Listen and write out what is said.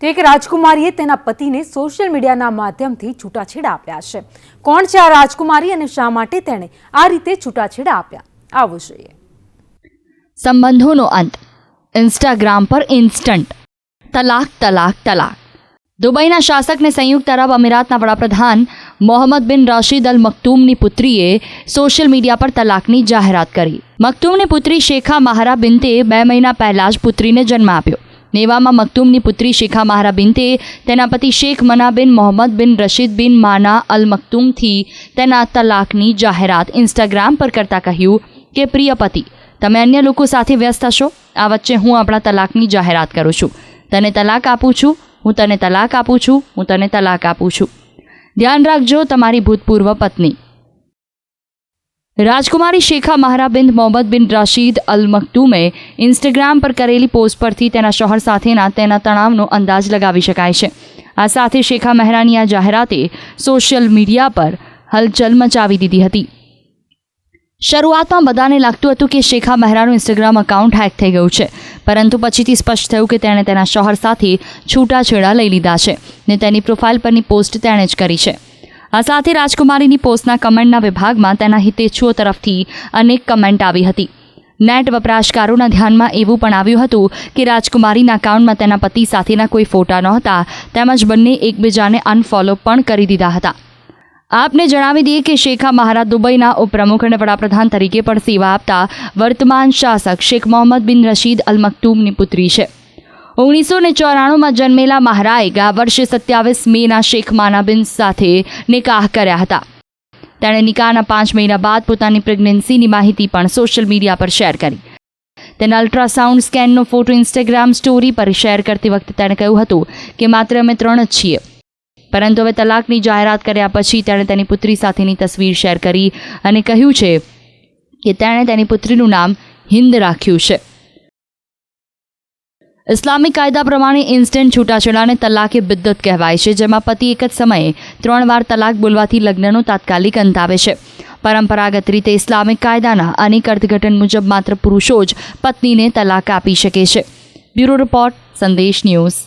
તો એક રાજકુમારીએ તેના પતિને સોશિયલ મીડિયાના માધ્યમથી છૂટાછેડા આપ્યા છે. કોણ છે આ રાજકુમારી અને શા માટે તેણે આ રીતે છૂટાછેડા આપ્યા? આવું જોઈએ. સંબંધોનો અંત. ઇન્સ્ટાગ્રામ પર ઇન્સ્ટન્ટ તલાક તલાક તલાક. દુબઈના શાસકને સંયુક્ત અરબ અમીરાતના વડાપ્રધાન મોહમ્મદ બિન રાશિદ અલ મકતુમની પુત્રીએ સોશિયલ મીડિયા પર તલાકની જાહેરાત કરી. મકતુમની પુત્રી શેખા મહારા બિનતે બે મહિના પહેલાં જ પુત્રીને જન્મ આપ્યો. નેવામાં મકતુમની પુત્રી શેખા મહારા બિનતે તેના પતિ શેખ મના બિન મોહમ્મદ બિન રશીદ બિન માના અલ મકતુમથી તેના તલાકની જાહેરાત ઇન્સ્ટાગ્રામ પર કરતા કહ્યું કે, પ્રિય પતિ, તમે અન્ય લોકો સાથે વ્યસ્ત હશો? આ વચ્ચે હું આપણા તલાકની જાહેરાત કરું છું. તને તલાક આપું છું, હું તને તલાક આપું છું, હું તને તલાક આપું છું. ધ્યાન રાખજો, તમારી ભૂતપૂર્વ પત્ની. રાજકુમારી શેખા મહારાબિંદ મોહમ્મદ બિન રાશીદ અલ મકતુમે ઇન્સ્ટાગ્રામ પર કરેલી પોસ્ટ પરથી તેના શોહર સાથેના તેના તણાવનો અંદાજ લગાવી શકાય છે. આ સાથે શેખા મહેરાની આ જાહેરાતે સોશિયલ મીડિયા પર હલચલ મચાવી દીધી હતી. શરૂઆતમાં બધાને લાગતું હતું કે શેખા મહેરાનું ઇન્સ્ટાગ્રામ એકાઉન્ટ હેક થઈ ગયું છે, પરંતુ પછીથી સ્પષ્ટ થયું કે તેણે તેના શોહર સાથે છૂટાછેડા લઈ લીધા છે ને તેની પ્રોફાઇલ પરની પોસ્ટ તેણે જ કરી છે. આ સાથે રાજકુમારીની પોસ્ટના કમેન્ટના વિભાગમાં તેના હિતેચ્છુઓ તરફથી અનેક કમેન્ટ આવી હતી. નેટ વપરાશકારોના ધ્યાનમાં એવું પણ આવ્યું હતું કે રાજકુમારીના અકાઉન્ટમાં તેના પતિ સાથેના કોઈ ફોટા નહોતા, તેમજ બંને એકબીજાને અનફોલો પણ કરી દીધા હતા. આપને જણાવી દઈએ કે શેખા મહારા દુબઈના ઉપપ્રમુખ અને વડાપ્રધાન તરીકે પણ સેવા આપતા વર્તમાન શાસક શેખ મોહમ્મદ બિન રશીદ અલ મકતુમની પુત્રી છે. ઓગણીસો ને ચોરાણુંમાં જન્મેલા મહારાએ ગયા વર્ષે સત્યાવીસ મેના શેખ માનાબિન સાથે નિકાહ કર્યા હતા. તેણે નિકાહના પાંચ મહિના બાદ પોતાની પ્રેગ્નન્સીની માહિતી પણ સોશિયલ મીડિયા પર શેર કરી. તેના અલ્ટ્રાસાઉન્ડ સ્કેનનો ફોટો ઇન્સ્ટાગ્રામ સ્ટોરી પર શેર કરતી વખતે તેણે કહ્યું હતું કે માત્ર અમે ત્રણ જ છીએ. પરંતુ હવે તલાકની જાહેરાત કર્યા પછી તેણે તેની પુત્રી સાથેની તસવીર શેર કરી અને કહ્યું છે કે તેણે તેની પુત્રીનું નામ હિન્દ રાખ્યું છે. ઇસ્લામિક કાયદા પ્રમાણે ઇન્સ્ટન્ટ છૂટાછેડાને તલાકે બિદ્દત કહેવાય છે, જેમાં પતિ એક જ સમયે ત્રણ વાર તલાક બોલવાથી લગ્નનો તાત્કાલિક અંત આવે છે. પરંપરાગત રીતે ઇસ્લામિક કાયદાના અનેક અર્થઘટન મુજબ માત્ર પુરુષો જ પત્નીને તલાક આપી શકે છે. Bureau report, Sandesh news.